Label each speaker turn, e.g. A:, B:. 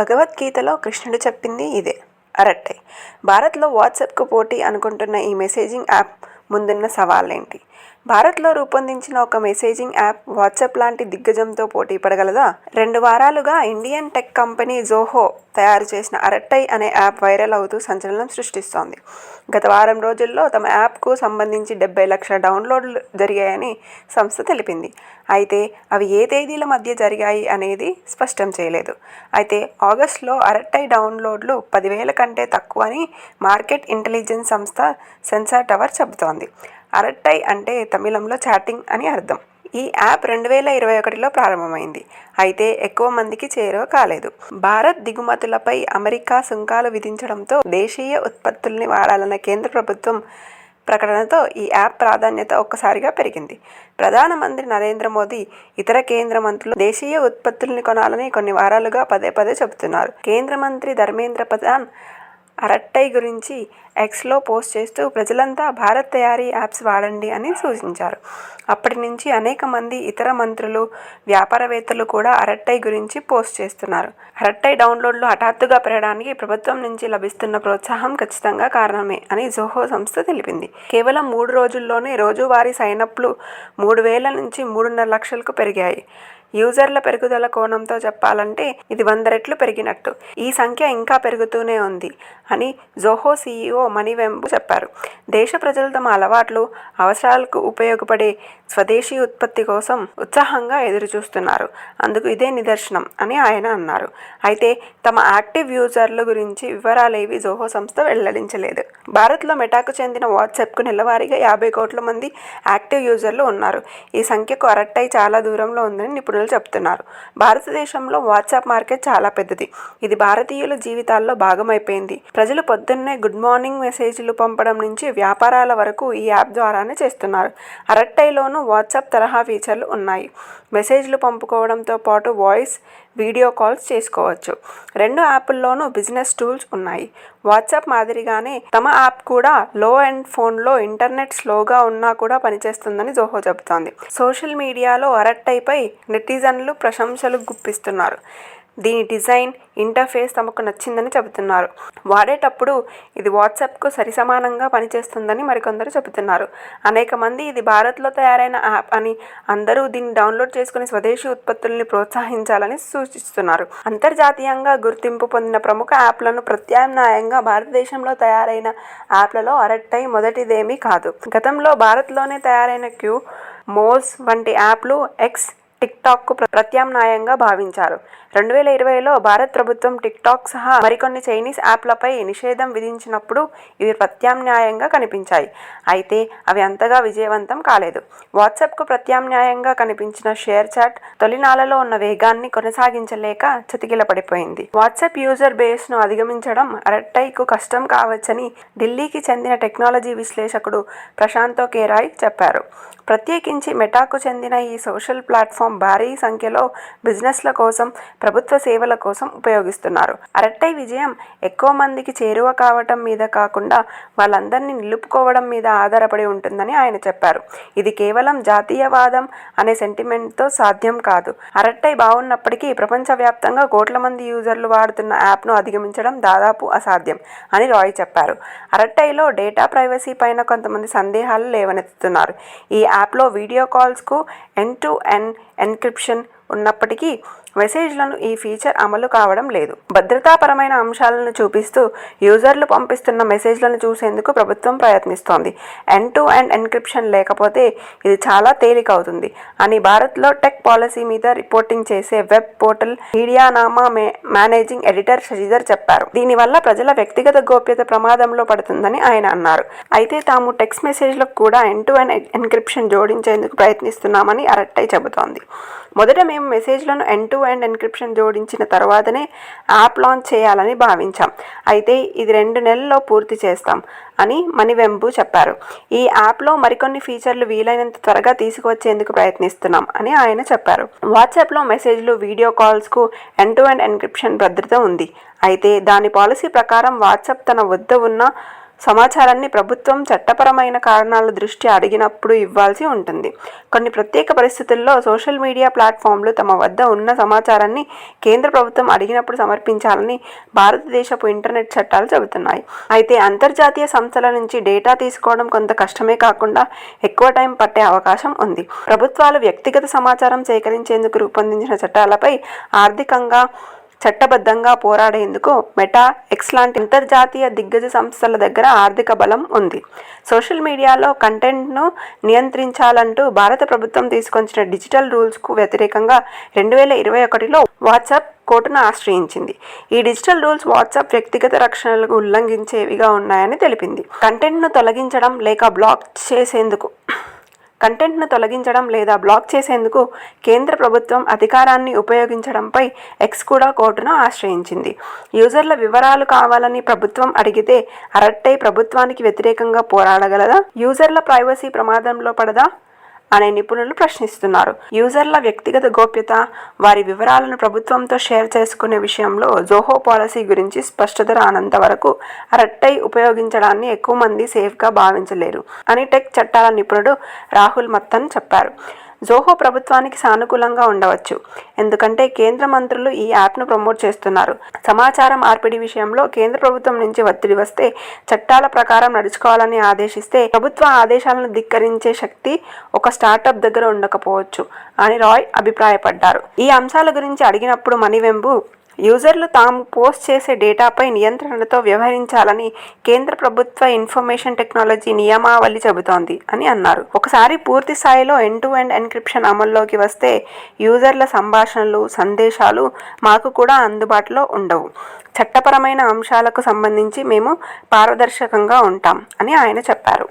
A: భగవద్గీతలో కృష్ణుడు చెప్పింది ఇదే. అరట్టై. భారత్లో వాట్సాప్కు పోటీ అనుకుంటున్న ఈ మెసేజింగ్ యాప్ ముందున్న సవాళ్ళేంటి భారత్లో రూపొందించిన ఒక మెసేజింగ్ యాప్ వాట్సాప్ లాంటి దిగ్గజంతో పోటీ పడగలదా? రెండు వారాలుగా ఇండియన్ టెక్ కంపెనీ జోహో తయారు చేసిన అరట్టై అనే యాప్ వైరల్ అవుతూ సంచలనం సృష్టిస్తోంది. గత వారం రోజుల్లో తమ యాప్కు సంబంధించి డెబ్బై లక్షల డౌన్లోడ్లు జరిగాయని సంస్థ తెలిపింది. అయితే అవి ఏ తేదీల మధ్య జరిగాయి అనేది స్పష్టం చేయలేదు. అయితే ఆగస్టులో అరట్టై డౌన్లోడ్లు పదివేల కంటే తక్కువ అని మార్కెట్ ఇంటెలిజెన్స్ సంస్థ సెన్సార్ టవర్ చెబుతోంది. అరట్టై అంటే తమిళంలో చాటింగ్ అని అర్థం. ఈ యాప్ రెండు వేల ఇరవై ఒకటిలో ప్రారంభమైంది. అయితే ఎక్కువ మందికి చేరువ కాలేదు. భారత్ దిగుమతులపై అమెరికా సుంకాలు విధించడంతో దేశీయ ఉత్పత్తుల్ని వాడాలన్న కేంద్ర ప్రభుత్వం ప్రకటనతో ఈ యాప్ ప్రాధాన్యత ఒక్కసారిగా పెరిగింది. ప్రధానమంత్రి నరేంద్ర మోదీ ఇతర కేంద్ర మంత్రులు దేశీయ ఉత్పత్తుల్ని కొనాలని కొన్ని వారాలుగా పదే పదే చెబుతున్నారు. కేంద్ర మంత్రి ధర్మేంద్ర ప్రధాన్ అరట్టై గురించి ఎక్స్లో పోస్ట్ చేస్తూ ప్రజలంతా భారత్ తయారీ యాప్స్ వాడండి అని సూచించారు. అప్పటి నుంచి అనేక మంది ఇతర మంత్రులు వ్యాపారవేత్తలు కూడా అరట్టై గురించి పోస్ట్ చేస్తున్నారు. అరట్టై డౌన్లోడ్లు హఠాత్తుగా పెరగడానికి ప్రభుత్వం నుంచి లభిస్తున్న ప్రోత్సాహం ఖచ్చితంగా కారణమే అని జోహో సంస్థ తెలిపింది. కేవలం మూడు రోజుల్లోనే రోజువారీ సైనప్లు మూడు వేల నుంచి మూడున్నర లక్షలకు పెరిగాయి. యూజర్ల పెరుగుదల కోణంతో చెప్పాలంటే ఇది వంద రెట్లు పెరిగినట్టు. ఈ సంఖ్య ఇంకా పెరుగుతూనే ఉంది అని జోహో సీఈఓ మణివెంబు చెప్పారు. దేశ ప్రజలు తమ అలవాట్లు అవసరాలకు ఉపయోగపడే స్వదేశీ ఉత్పత్తి కోసం ఉత్సాహంగా ఎదురుచూస్తున్నారు. అందుకు ఇదే నిదర్శనం అని ఆయన అన్నారు. అయితే తమ యాక్టివ్ యూజర్ల గురించి వివరాలేవి జోహో సంస్థ వెల్లడించలేదు. భారత్లో మెటాకు చెందిన వాట్సాప్కు నెలవారీగా యాభై కోట్ల మంది యాక్టివ్ యూజర్లు ఉన్నారు. ఈ సంఖ్యకు అరట్టై చాలా దూరంలో ఉందని నిపుణులు నిపుణులు చెప్తున్నారు. భారతదేశంలో వాట్సాప్ మార్కెట్ చాలా పెద్దది. ఇది భారతీయుల జీవితాల్లో భాగమైపోయింది. ప్రజలు పొద్దున్నే గుడ్ మార్నింగ్ మెసేజ్లు పంపడం నుంచి వ్యాపారాల వరకు ఈ యాప్ ద్వారానే చేస్తున్నారు. అరట్టైలోనూ వాట్సాప్ తరహా ఫీచర్లు ఉన్నాయి. మెసేజ్లు పంపుకోవడంతో పాటు వాయిస్ వీడియో కాల్స్ చేసుకోవచ్చు. రెండు యాప్ల్లోనూ బిజినెస్ టూల్స్ ఉన్నాయి. వాట్సాప్ మాదిరిగానే తమ యాప్ కూడా లో అండ్ ఫోన్లో ఇంటర్నెట్ స్లోగా ఉన్నా కూడా పనిచేస్తుందని జోహో చెబుతోంది. సోషల్ మీడియాలో అరట్టైపై నెటిజన్లు ప్రశంసలు గుప్పిస్తున్నారు. దీని డిజైన్ ఇంటర్ఫేస్ తమకు నచ్చిందని చెబుతున్నారు. వాడేటప్పుడు ఇది వాట్సాప్కు సరిసమానంగా పనిచేస్తుందని మరికొందరు చెబుతున్నారు. అనేక మంది ఇది భారత్లో తయారైన యాప్ అని అందరూ దీన్ని డౌన్లోడ్ చేసుకుని స్వదేశీ ఉత్పత్తుల్ని ప్రోత్సహించాలని సూచిస్తున్నారు. అంతర్జాతీయంగా గుర్తింపు పొందిన ప్రముఖ యాప్లను ప్రత్యామ్నాయంగా భారతదేశంలో తయారైన యాప్లలో అరట్టై మొదటిదేమీ కాదు. గతంలో భారత్లోనే తయారైన క్యూ మోస్ వంటి యాప్లు ఎక్స్ టిక్టాక్కు ప్రత్యామ్నాయంగా భావించారు. రెండు వేల ఇరవైలో భారత్ ప్రభుత్వం టిక్టాక్ సహా మరికొన్ని చైనీస్ యాప్లపై నిషేధం విధించినప్పుడు ఇవి ప్రత్యామ్నాయంగా కనిపించాయి. అయితే అవి అంతగా విజయవంతం కాలేదు. వాట్సాప్కు ప్రత్యామ్నాయంగా కనిపించిన షేర్ చాట్ తొలినాలలో ఉన్న వేగాన్ని కొనసాగించలేక చతికిల పడిపోయింది వాట్సాప్ యూజర్ బేస్ను అధిగమించడం అరట్టైకు కష్టం కావచ్చని ఢిల్లీకి చెందిన టెక్నాలజీ విశ్లేషకుడు ప్రశాంతో కేరాయ్ చెప్పారు. ప్రత్యేకించి మెటాకు చెందిన ఈ సోషల్ ప్లాట్ఫామ్ భారీ సంఖ్యలో బిజినెస్ల కోసం ప్రభుత్వ సేవల కోసం ఉపయోగిస్తున్నారు. అరట్టై విజయం ఎక్కువ మందికి చేరువ కావటం మీద కాకుండా వాళ్ళందరినీ నిలుపుకోవడం మీద ఆధారపడి ఉంటుందని ఆయన చెప్పారు. ఇది కేవలం జాతీయవాదం అనే సెంటిమెంట్తో సాధ్యం కాదు. అరట్టై బాగున్నప్పటికీ ప్రపంచవ్యాప్తంగా కోట్ల మంది యూజర్లు వాడుతున్న యాప్ను అధిగమించడం దాదాపు అసాధ్యం అని రాయ్ చెప్పారు. అరట్టైలో డేటా ప్రైవసీ పైన కొంతమంది సందేహాలు లేవనెత్తుతున్నారు. ఈ యాప్లో వీడియో కాల్స్కు ఎన్ టు ఎన్ ఎన్క్రిప్షన్ ఉన్నప్పటికీ మెసేజ్లను ఈ ఫీచర్ అమలు కావడం లేదు. భద్రతాపరమైన అంశాలను చూపిస్తూ యూజర్లు పంపిస్తున్న మెసేజ్లను చూసేందుకు ప్రభుత్వం ప్రయత్నిస్తోంది. ఎన్ టు ఎండ్ ఎన్క్రిప్షన్ లేకపోతే ఇది చాలా తేలిక అవుతుంది అని భారత్లో టెక్ పాలసీ మీద రిపోర్టింగ్ చేసే వెబ్ పోర్టల్ మీడియానామా మే మేనేజింగ్ ఎడిటర్ శశిధర్ చెప్పారు. దీనివల్ల ప్రజల వ్యక్తిగత గోప్యత ప్రమాదంలో పడుతుందని ఆయన అన్నారు. అయితే తాము టెక్స్ట్ మెసేజ్లకు కూడా ఎన్ టు ఎండ్ ఎన్క్రిప్షన్ జోడించేందుకు ప్రయత్నిస్తున్నామని అరట్టై చెబుతోంది. మొదట మేము మెసేజ్లను ఎన్ టు అండ్ ఎన్క్రిప్షన్ జోడించిన తర్వాతనే యాప్ లాంచ్ చేయాలని భావించాం. అయితే ఇది రెండు నెలల్లో పూర్తి చేస్తాం అని మణివెంబు చెప్పారు. ఈ యాప్లో మరికొన్ని ఫీచర్లు వీలైనంత త్వరగా తీసుకువచ్చేందుకు ప్రయత్నిస్తున్నాం అని ఆయన చెప్పారు. వాట్సాప్లో మెసేజ్లు వీడియో కాల్స్కు ఎన్ టు ఎండ్ ఎన్క్రిప్షన్ భద్రత ఉంది. అయితే దాని పాలసీ ప్రకారం వాట్సాప్ తన వద్ద ఉన్న సమాచారాన్ని ప్రభుత్వం చట్టపరమైన కారణాల దృష్ట్యా అడిగినప్పుడు ఇవ్వాల్సి ఉంటుంది. కొన్ని ప్రత్యేక పరిస్థితుల్లో సోషల్ మీడియా ప్లాట్ఫామ్లు తమ వద్ద ఉన్న సమాచారాన్ని కేంద్ర ప్రభుత్వం అడిగినప్పుడు సమర్పించాలని భారతదేశపు ఇంటర్నెట్ చట్టాలు చెబుతున్నాయి. అయితే అంతర్జాతీయ సంస్థల నుంచి డేటా తీసుకోవడం కొంత కష్టమే కాకుండా ఎక్కువ టైం పట్టే అవకాశం ఉంది. ప్రభుత్వాలు వ్యక్తిగత సమాచారం సేకరించేందుకు రూపొందించిన చట్టాలపై ఆర్థికంగా చట్టబద్ధంగా పోరాడేందుకు మెటా ఎక్స్ లాంటి అంతర్జాతీయ దిగ్గజ సంస్థల దగ్గర ఆర్థిక బలం ఉంది. సోషల్ మీడియాలో కంటెంట్ను నియంత్రించాలంటూ భారత ప్రభుత్వం తీసుకొచ్చిన డిజిటల్ రూల్స్కు వ్యతిరేకంగా రెండు వేల ఇరవై ఒకటిలో వాట్సాప్ కోర్టును ఆశ్రయించింది. ఈ డిజిటల్ రూల్స్ వాట్సాప్ వ్యక్తిగత రక్షణలకు ఉల్లంఘించేవిగా ఉన్నాయని తెలిపింది. కంటెంట్ను తొలగించడం లేక బ్లాక్ చేసేందుకు కంటెంట్ను తొలగించడం లేదా బ్లాక్ చేసేందుకు కేంద్ర ప్రభుత్వం అధికారాన్ని ఉపయోగించడంపై ఎక్స్ కూడా కోర్టును ఆశ్రయించింది. యూజర్ల వివరాలు కావాలని ప్రభుత్వం అడిగితే అరట్టై ప్రభుత్వానికి వ్యతిరేకంగా పోరాడగలదా? యూజర్ల ప్రైవసీ ప్రమాదంలో పడదా? అనే నిపుణులు ప్రశ్నిస్తున్నారు. యూజర్ల వ్యక్తిగత గోప్యత వారి వివరాలను ప్రభుత్వంతో షేర్ చేసుకునే విషయంలో జోహో పాలసీ గురించి స్పష్టత రానంత వరకు రట్టై ఉపయోగించడాన్ని ఎక్కువ మంది సేఫ్గా భావించలేరు అని టెక్ చట్టాల నిపుణుడు రాహుల్ మత్తన్ చెప్పారు. జోహో ప్రభుత్వానికి సానుకూలంగా ఉండవచ్చు. ఎందుకంటే కేంద్ర మంత్రులు ఈ యాప్ను ప్రమోట్ చేస్తున్నారు. సమాచారం మార్పిడి విషయంలో కేంద్ర ప్రభుత్వం నుంచి ఒత్తిడి వస్తే చట్టాల ప్రకారం నడుచుకోవాలని ఆదేశిస్తే ప్రభుత్వ ఆదేశాలను ధిక్కరించే శక్తి ఒక స్టార్టప్ దగ్గర ఉండకపోవచ్చు అని రాయ్ అభిప్రాయపడ్డారు. ఈ అంశాల గురించి అడిగినప్పుడు మణివెంబు యూజర్లు తాము పోస్ట్ చేసే డేటాపై నియంత్రణతో వ్యవహరించాలని కేంద్ర ప్రభుత్వ ఇన్ఫర్మేషన్ టెక్నాలజీ నియమావళి చెబుతోంది అని అన్నారు. ఒకసారి పూర్తి స్థాయిలో ఎండ్ టు ఎండ్ ఎన్క్రిప్షన్ అమల్లోకి వస్తే యూజర్ల సంభాషణలు సందేశాలు మాకు కూడా అందుబాటులో ఉండవు. చట్టపరమైన అంశాలకు సంబంధించి మేము పారదర్శకంగా ఉంటాం అని ఆయన చెప్పారు.